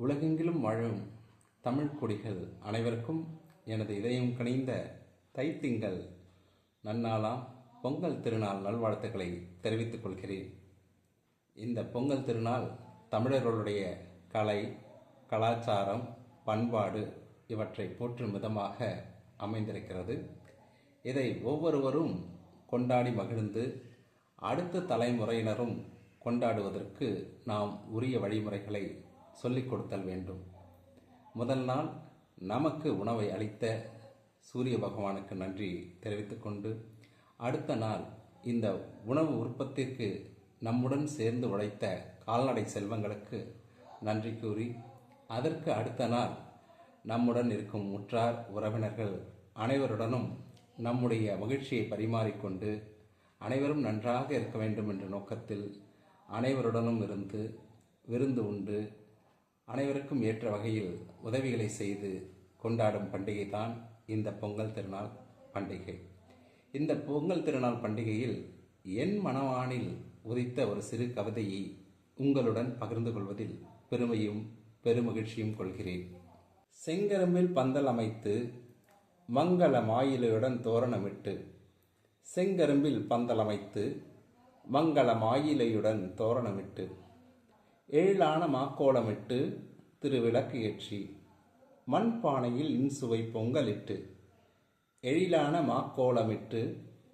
உலகெங்கிலும் வாழும் தமிழ் குடிகள் அனைவருக்கும் எனது இதயம் கனிந்த தைத்திங்கள் நன்னாளாம் பொங்கல் திருநாள் நல்வாழ்த்துக்களை தெரிவித்துக் கொள்கிறேன். இந்த பொங்கல் திருநாள் தமிழர்களுடைய கலை கலாச்சாரம் பண்பாடு இவற்றை போற்றும் விதமாக அமைந்திருக்கிறது. இதை ஒவ்வொருவரும் கொண்டாடி மகிழ்ந்து அடுத்த தலைமுறையினரும் கொண்டாடுவதற்கு நாம் உரிய வழிமுறைகளை சொல்லிக் கொடுத்தல் வேண்டும். முதல் நாள் நமக்கு உணவை அளித்த சூரிய பகவானுக்கு நன்றி தெரிவித்துக்கொண்டு அடுத்த நாள் இந்த உணவு உற்பத்திக்கு நம்முடன் சேர்ந்து உழைத்த கால்நடை செல்வங்களுக்கு நன்றி கூறி அதற்கு அடுத்த நாள் நம்முடன் இருக்கும் உற்றார் உறவினர்கள் அனைவருடனும் நம்முடைய மகிழ்ச்சியை பரிமாறிக்கொண்டு அனைவரும் நன்றாக இருக்க வேண்டும் என்ற நோக்கத்தில் அனைவருடனும் இருந்து விருந்து உண்டு. அனைவருக்கும் ஏற்ற வகையில் உதவிகளை செய்து கொண்டாடும் பண்டிகை தான் இந்த பொங்கல் திருநாள் பண்டிகை. இந்த பொங்கல் திருநாள் பண்டிகையில் என் மனவானில் உதித்த ஒரு சிறு கவிதையை உங்களுடன் பகிர்ந்து கொள்வதில் பெருமையும் பெருமகிழ்ச்சியும் கொள்கிறேன். செங்கரும்பில் பந்தல் அமைத்து மங்கள மாயிலையுடன் தோரணமிட்டு செங்கரும்பில் பந்தல் அமைத்து மங்கள மாயிலையுடன் தோரணமிட்டு எழிலான மாக்கோலமிட்டு திருவிளக்கு ஏற்றி மண்பானையில் இன்சுவை பொங்கலிட்டு எழிலான மாக்கோலமிட்டு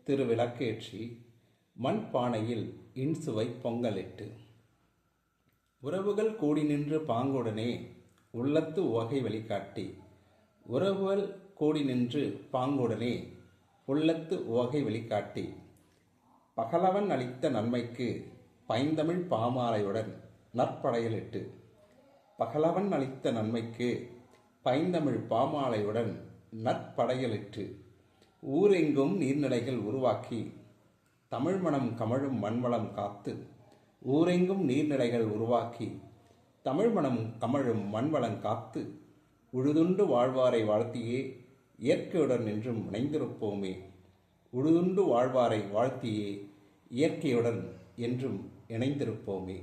திருவிளக்கு ஏற்றி மண்பானையில் இன்சுவை பொங்கலிட்டு. உறவுகள் கூடி நின்று பாங்குடனே உள்ளத்து உவகை வெளிக்காட்டி உறவுகள் கூடி நின்று பாங்குடனே உள்ளத்து உவகை வெளிக்காட்டி பகலவன் அளித்த நன்மைக்கு பைந்தமிழ் பாமாலையுடன் நற்படையலிட்டு பகலவன் அளித்த நன்மைக்கு பைந்தமிழ் பாமாலையுடன் நற்படையலிட்டு ஊரெங்கும் நீர்நிலைகள் உருவாக்கி தமிழ் மணம் கமழும் மண்வளம் காத்து ஊரெங்கும் நீர்நிலைகள் உருவாக்கி தமிழ் மணம் கமழும் மண்வளம் காத்து உழுதுண்டு வாழ்வாரை வாழ்த்தியே இயற்கையுடன் என்றும் இணைந்திருப்போமே. உழுதுண்டு வாழ்வாரை வாழ்த்தியே இயற்கையுடன் என்றும் இணைந்திருப்போமே.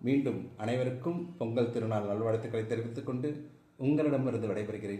மீண்டும் அனைவருக்கும் பொங்கல் திருநாள் நல்வாழ்த்துக்களை தெரிவித்துக் கொண்டு உங்களிடமிருந்து விடைபெறுகிறேன்.